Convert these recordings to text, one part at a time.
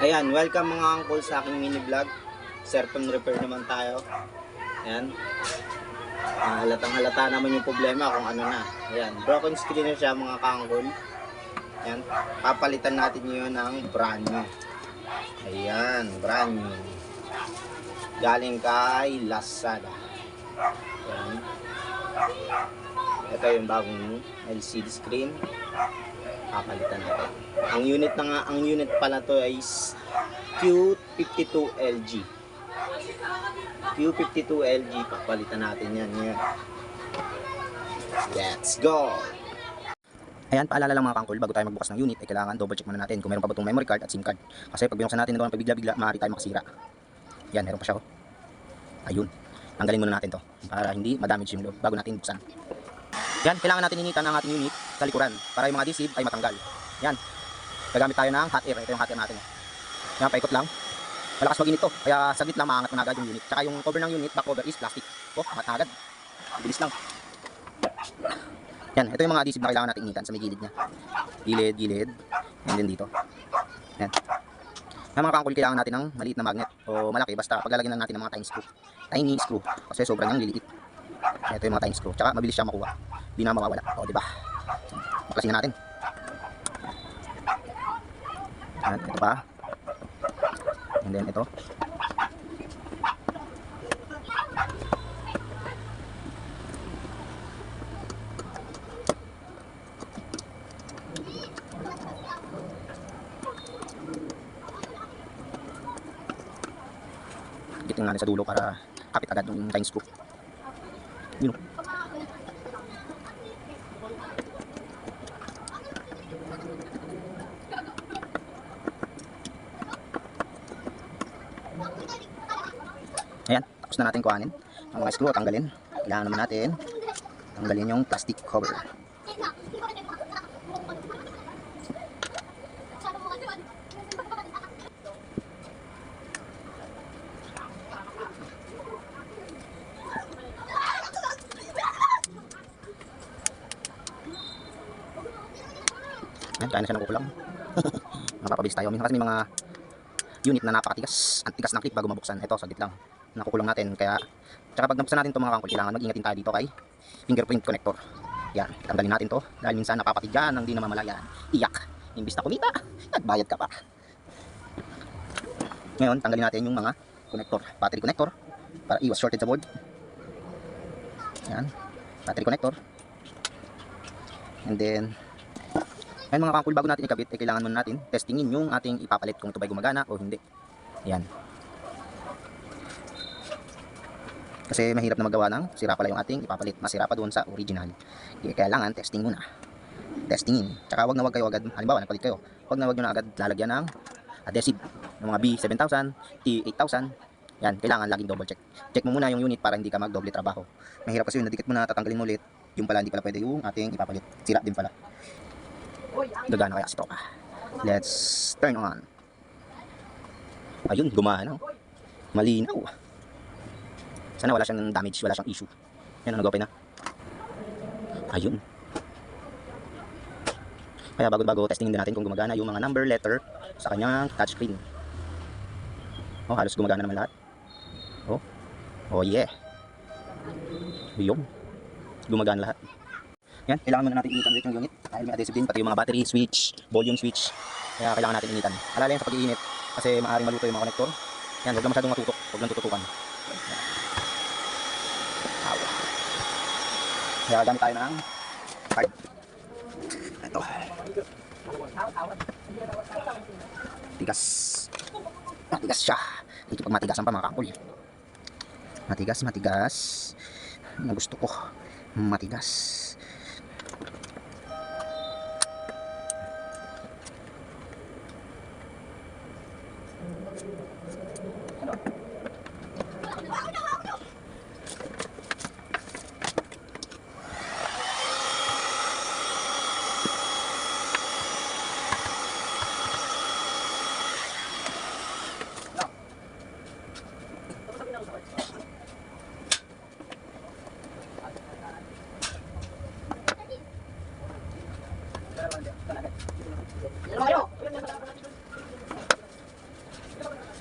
Ayan, welcome mga uncle sa aking mini vlog. Certain repair naman tayo. Ayan. Ah, halatang halata naman yung problema kung ano na. Ayan, broken screen siya mga kangkol. Ayan, papalitan natin yun ng brand new. Ayan, brand new. Galing kay Lazada. Ayan. Ito yung bagong LCD screen. Papalitan natin. Ang unit na nga, ang unit pala to is Q52LG. Q52LG, papalitan natin yan ngayon. Let's go! Ayan, paalala lang mga kangkol, bago tayo magbukas ng unit, ay kailangan double check muna natin kung meron pa ba itong memory card at SIM card. Kasi pag binuksan natin ito ng pabigla-bigla, maaari tayo makasira. Yan, meron pa siya oh. Ayun. Tanggalin muna natin to para hindi madamage yung loob bago natin buksan. Yan, kailangan natin initan ang ating unit sa likuran para yung mga adhesive ay matanggal. Yan. Gagamit tayo ng hot air. Ito yung hot air natin. Yan, paikot lang. Malakas mag-init to. Kaya saglit lang maangat na agad yung unit. Tsaka yung cover ng unit, back cover is plastic. Oh, angat na agad. Bilis lang. Yan, ito yung mga adhesive na kailangan natin initan sa may gilid niya. Gilid, gilid. And then dito. Yan. Yung mga kangkul, kailangan natin ng maliit na magnet o malaki. Basta paglalagyan lang natin ng mga tiny screw. Tiny screw. Kasi sobrang yung liliit. Ito yung mga tiny screw. Tsaka mabilis siya makuha. Hindi na mawawala. O, di ba? Maklasin na natin. At ito pa. And then ito. Giting natin sa dulo para kapit agad yung tiny screw. Yun. Ayan, tapos na natin kuhanin. Ang mga screw, tanggalin. Kailangan naman natin tanggalin yung plastic cover. Kaya na siya ng kukulang. Napapabilis tayo. Minsan kasi may mga unit na napakatigas. Ang tigas ng clip bago mabuksan. Ito, saglit lang. Nakukulong natin. Kaya, tsaka pag nabuksan natin ito mga kangkol, kailangan mag-ingatin tayo dito kay fingerprint connector. Yan, tanggalin natin to dahil minsan napapatigan ng di na mamalayan. Iyak. Imbis na kumita, nagbayad ka pa. Ngayon, tanggalin natin yung mga connector. Battery connector para iwas shorted sa board. Yan. Battery connector. And then, ngayon mga kangkul, bago natin ikabit, eh, kailangan muna natin testingin yung ating ipapalit kung ito ba gumagana o hindi. Yan. Kasi mahirap na magawa ng sira pala yung ating ipapalit. Masira pa doon sa original. Kaya kailangan testing muna. Testingin. Tsaka wag na wag kayo agad, halimbawa nagpalit kayo, wag na wag nyo na agad lalagyan ng adhesive. Ng mga B7000, T8000, yan, kailangan laging double check. Check mo muna yung unit para hindi ka magdoble trabaho. Mahirap kasi yung nadikit mo na tatanggalin mo ulit, yung pala hindi pala pwede yung ating ipapalit. Sira din pala. Gagana kaya si Toka. Let's turn on. Ayun, gumana. Malinaw. Sana wala siyang damage, wala siyang issue. Yan, nag-open na. Ayun. Kaya bago-bago testingin din natin kung gumagana yung mga number letter sa kanyang touchscreen. Oh, halos gumagana naman lahat. Oh. Oh, yeah. Yung. Gumagana lahat. Yan, kailangan muna natin initan ulit yung unit. Dahil may adhesive din, pati yung mga battery switch, volume switch. Kaya kailangan natin initan. Alala yan sa pag-iinit. Kasi maaaring maluto yung mga connector. Yan, huwag lang masyadong matutok. Huwag lang tututukan. Aw. Kaya gamit tayo ng card. Ito. Tigas. Matigas siya. Ito pag matigasan pa mga kakul. Matigas, matigas. Ang gusto ko. Matigas.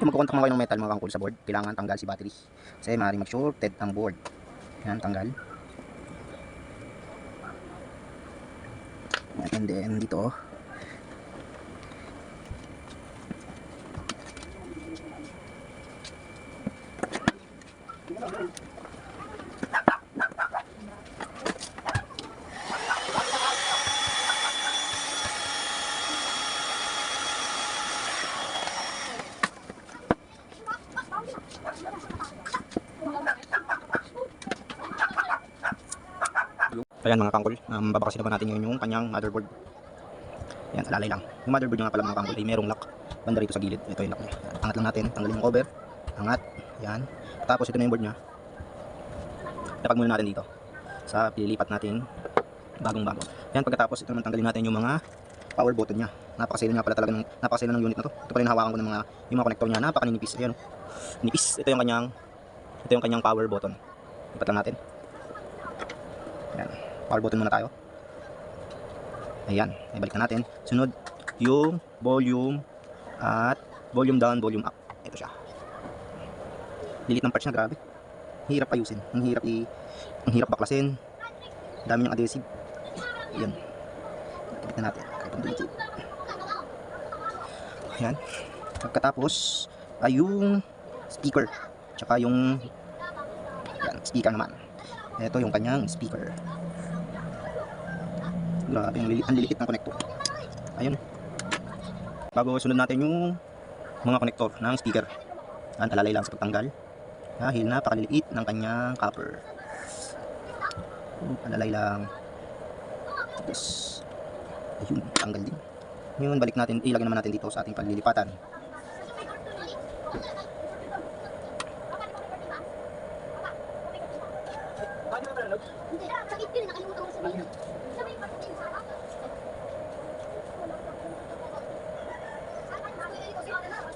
Kung magkukontak mo kayo ng metal mga kangkol sa board, kailangan tanggal si battery. Kasi maaaring mag-shorted ang board. Yan, tanggal. And then, dito. Ayan mga kangkol, um, babakasin naman natin ngayon yung kanyang motherboard. Yan, alalay lang. Yung motherboard nyo nga pala mga kangkol ay merong lock. Banda rito sa gilid. Ito yung lock niya. Angat lang natin, tanggalin yung cover. Angat. Yan. Tapos ito na yung board niya. Tapag muna natin dito. Sa pililipat natin bagong bago. Yan, pagkatapos ito naman tanggalin natin yung mga power button niya. Napakasilo niya pala talaga ng napakasilo ng unit na to. Ito pala yung hawakan ko ng mga yung mga connector niya. Napakaninipis. Ayan. oh. Nipis. Ito yung kanyang ito yung kanyang power button. Lipat lang natin. Yan. Power button muna tayo. Ayan, ibalik na natin. Sunod, yung volume at volume down, volume up. Ito siya. Lilit ng parts niya, grabe. Hirap ayusin. Ang hirap i... Ang hirap baklasin. Dami niyang adhesive. Ayan. Ibalik na natin. Ayan. Pagkatapos, ay yung speaker. Tsaka yung... Ayan, speaker naman. Ito yung kanyang speaker. Grabe, ang, lili- ang liliit ng connector. Ayun. Bago sunod natin yung mga connector ng speaker. Yan, alalay lang sa pagtanggal. Dahil napakaliliit ng kanyang copper. Alalay lang. Tapos, ayun, tanggal din. Yun, balik natin, ilagay naman natin dito sa ating paglilipatan. Hindi, sakit ko rin, nakalimutan ko sabihin. Sabi ko,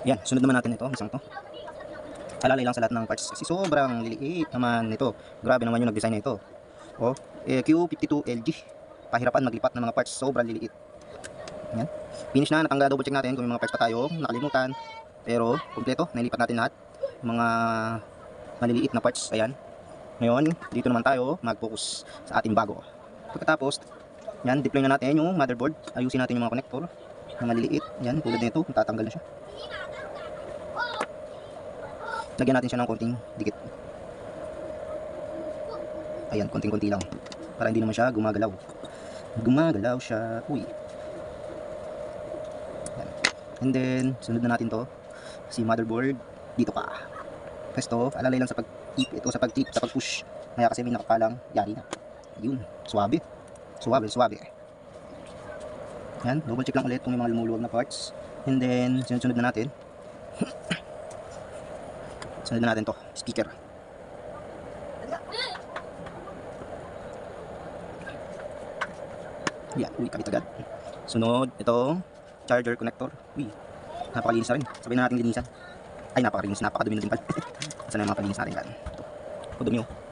Yan, sunod naman natin ito, isang to. Alalay lang sa lahat ng parts kasi sobrang liliit naman nito. Grabe naman yung nag-design nito. Oh, eh, Q52LG. Pahirapan maglipat ng mga parts, sobrang liliit. Yan. Finish na, natanggal double check natin kung may mga parts pa tayo nakalimutan. Pero, kumpleto, nailipat natin lahat. Mga maliliit na parts, ayan. Ngayon, dito naman tayo mag-focus sa ating bago. Pagkatapos, yan, deploy na natin yung motherboard. Ayusin natin yung mga connector na maliliit. Yan, tulad nito, tatanggal na siya. Lagyan natin siya ng konting dikit. Ayan, konting-konti lang. Para hindi naman siya gumagalaw. Gumagalaw siya. Uy. Ayan. And then, sunod na natin to. Si motherboard, dito ka. Pwesto, alalay lang sa pag-tip. Ito sa pag-tip, sa pag-push. Kaya kasi may nakapalang, yari na. Yun, suwabe. Suwabe, suwabe. Yan, double check lang ulit kung may mga lumuluwag na parts. And then, sunod-sunod na natin. Sunod na natin to, speaker. Yan, uy, kabit agad. Sunod, ito, charger connector. Uy, napakalinis na rin. Sabihin na natin linisan. Ay, napakalinis, napakadumi na din pala. Saan na yung mga palinis natin yan? Ito, ito dumi oh.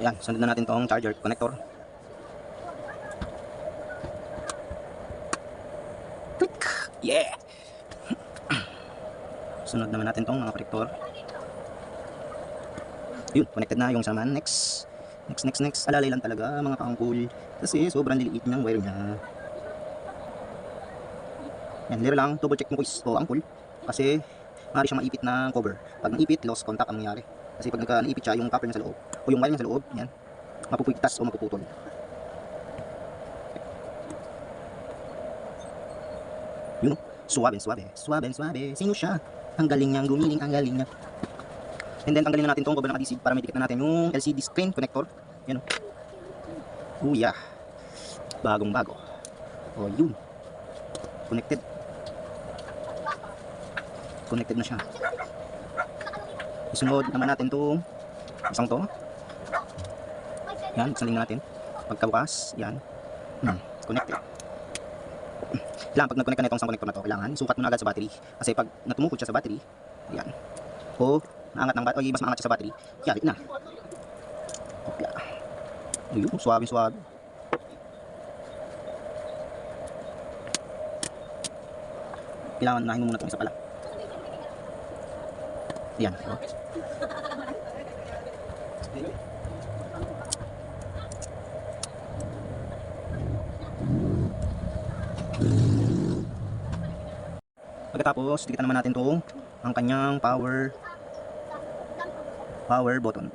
Ayan, sunod na natin tong charger connector. Click! Yeah! sunod naman natin tong mga connector. Yun, connected na yung saman. Next. Next, next, next. Alalay lang talaga mga kaangkul. Kasi sobrang liliit ng wire niya. Yan, lira lang. Double check mo guys. O, angkul. Kasi, maaari siyang maipit ng cover. Pag naipit, lost contact ang nangyari. Kasi pag nagka naipit siya, yung copper niya sa loob, o yung wire niya sa loob, yan, mapupigtas o mapuputol. Yun, oh. suwabe, suwabe, suwabe, suwabe. Sino siya? Ang galing niyang gumiling, ang galing niya. And then, tanggalin na natin itong cover ng adhesive para may dikit na natin yung LCD screen connector. Yan o. Oh, yeah. Bagong bago. O, yun. Connected. Connected na siya. Isunod naman natin itong isang to. Yan, saling natin. Pagkabukas, yan. Hmm. Connect it. Kailangan pag nag-connect ka na itong connector na to, kailangan sukat mo na agad sa battery. Kasi pag natumukod siya sa battery, yan. O, maangat ng battery, mas maangat siya sa battery, yalit na. Okay. Ayun, suwabe-suwabe. Kailangan nahin mo muna itong isa pala. Yan. Okay. Pagkatapos, tikitan naman natin tong ang kanyang power power button.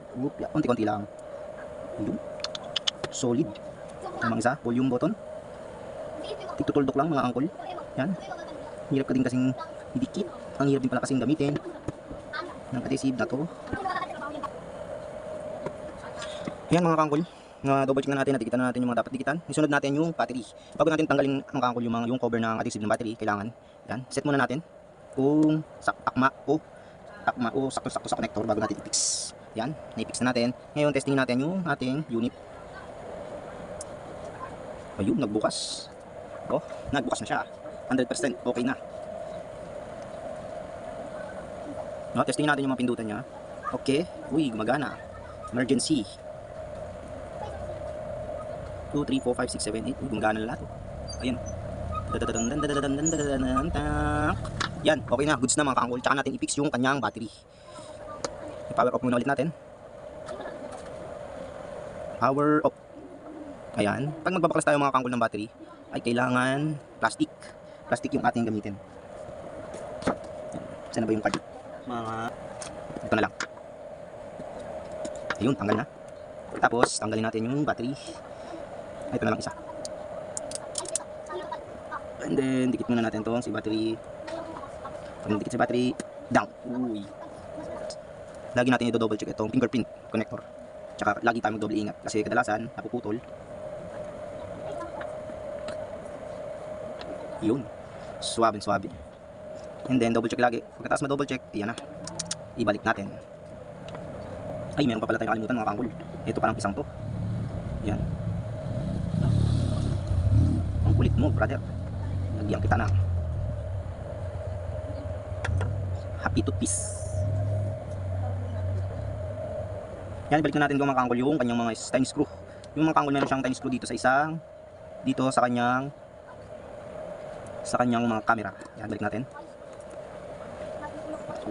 Unti-unti lang. Yun. Solid. Tamang isa, volume button. Tiktutuldok lang mga angkol. Yan. Hirap ka din kasing idikit. Ang hirap din pala kasing gamitin. Ng adhesive na to. Yan mga angkol na double check na natin, natikitan na natin yung mga dapat dikitan. Isunod natin yung battery. Bago natin tanggalin ang kangkol yung, yung cover ng adhesive ng battery, kailangan. Yan, set muna natin kung sak takma o takma o sakto-sakto sa connector bago natin i-fix. Yan, na-fix na natin. Ngayon, testing natin yung ating unit. Ayun, nagbukas. Oh, nagbukas na siya. 100% okay na. No, testing natin yung mga pindutan niya. Okay. Uy, gumagana. Emergency. 2, 3, 4, 5, 6, 7, 8. Uy, gumagana na lahat. Oh. Ayan. Yan, okay na. Goods na mga kangol. Tsaka natin i-fix yung kanyang battery. I-power off muna ulit natin. Power off. Ayan. Pag magbabaklas tayo mga kangol ng battery, ay kailangan plastic. Plastic yung ating gamitin. Saan na ba yung card? Mga... Ito na lang. Ayun, tanggal na. Tapos, tanggalin natin yung battery. Ito na lang isa. And then, dikit muna natin to si battery. Pag dikit si battery, down. Uy. Lagi natin i-double check itong fingerprint connector. Tsaka lagi tayo mag-double ingat kasi kadalasan napuputol. Yun. Suwabe, suwabe. And then double check lagi. Pagkatapos ma-double check, iyan na. Ibalik natin. Ay, meron pa pala tayong kalimutan mga kangkol. Ito parang isang to. Yan. Ang kulit mo, brother. Nagyan kita na. Happy to peace. Yan, balik na natin mga kangkol yung kanyang mga time screw. Yung mga kangkol meron siyang time screw dito sa isang, dito sa kanyang, sa kanyang mga camera. Yan, balik natin.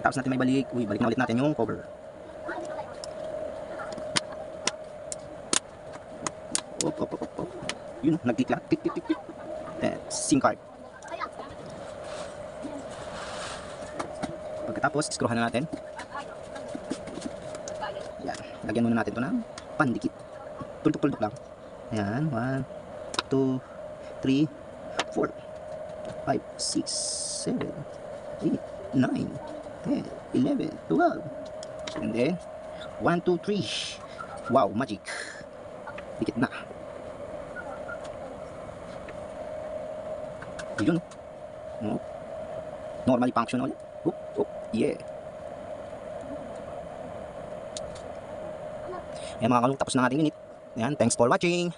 Tapos natin may balik, uy, balik na ulit natin yung cover. Op, op, op, op. Yun, nag-click lang. Click, click, click, click. Then, SIM card. Pagkatapos, screwhan na natin. Yan. Lagyan muna natin to ng pandikit. Tuldok-tuldok lang. Ayan. 1, 2, 3, 4, 5, 6, 7, 8, 9, 10, 11, 12. And then, 1, 2, 3. Wow, magic. Dikit na. Yun. Oh. Normally function ulit. Oh, oh, yeah. Ayan mga kalong, tapos na ating unit. Ayan, thanks for watching.